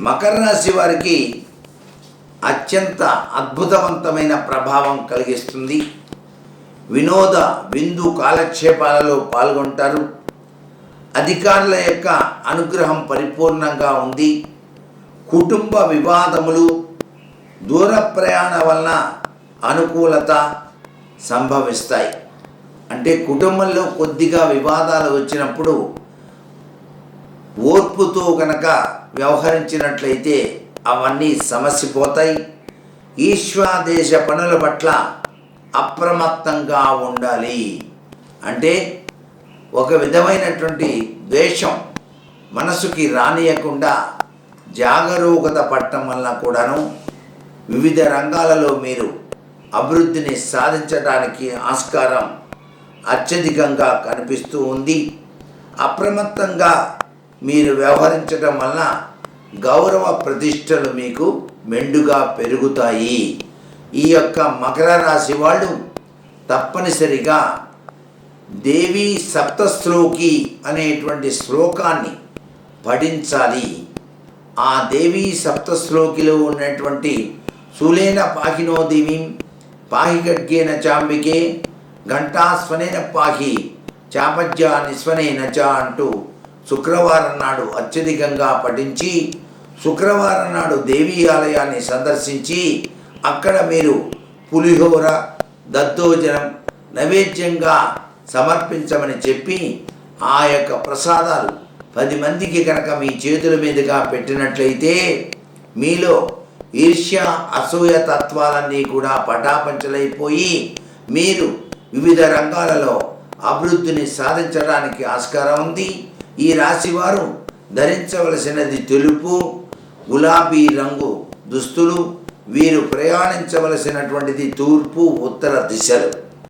మకర రాశి వారికి అత్యంత అద్భుతవంతమైన ప్రభావం కలిగిస్తుంది. వినోద విందు కాలక్షేపాలలో పాల్గొంటారు. అధికారుల యొక్క అనుగ్రహం పరిపూర్ణంగా ఉంది. కుటుంబ వివాదములు దూర ప్రయాణ వలన అనుకూలత సంభవిస్తాయి. అంటే కుటుంబంలో కొద్దిగా వివాదాలు వచ్చినప్పుడు ఓర్పుతో కనుక వ్యవహరించినట్లయితే అవన్నీ సమసిపోతాయి. ఈశ్వాదేశ పనుల పట్ల అప్రమత్తంగా ఉండాలి. అంటే ఒక విధమైనటువంటి ద్వేషం మనసుకి రానియకుండా జాగరూకత పట్టడం వల్ల కూడాను వివిధ రంగాలలో మీరు అభివృద్ధిని సాధించడానికి ఆస్కారం అత్యధికంగా కనిపిస్తూ ఉంది. అప్రమత్తంగా మీరు వ్యవహరించడం వలన గౌరవ ప్రతిష్టలు మీకు మెండుగా పెరుగుతాయి. ఈ యొక్క మకర రాశి వాళ్ళు తప్పనిసరిగా దేవి సప్తశ్లోకి అనేటువంటి శ్లోకాన్ని పఠించాలి. ఆ దేవి సప్తశ్లోకిలో ఉన్నటువంటి శూలేన పాహినో దేవీం పాహి ఖడ్గేన చాంబికే ఘంటాస్వనేన పాహి చాపజ్య నిస్వనేన చ అంటూ శుక్రవారం నాడు అత్యధికంగా పఠించి శుక్రవారం నాడు దేవీ ఆలయాన్ని సందర్శించి అక్కడ మీరు పులిహోర దద్దోజనం నైవేద్యంగా సమర్పించమని చెప్పి ఆ యొక్క ప్రసాదాలు పది మందికి కనుక మీ చేతుల మీదుగా పెట్టినట్లయితే మీలో ఈర్ష్య అసూయ తత్వాలన్నీ కూడా పటాపంచలైపోయి మీరు వివిధ రంగాలలో అభివృద్ధిని సాధించడానికి ఆస్కారం ఉంది. ఈ రాశివారు ధరించవలసినది తెలుపు గులాబీ రంగు దుస్తులు వీరు ప్రయాణించవలసినటువంటిది తూర్పు ఉత్తర దిశలు.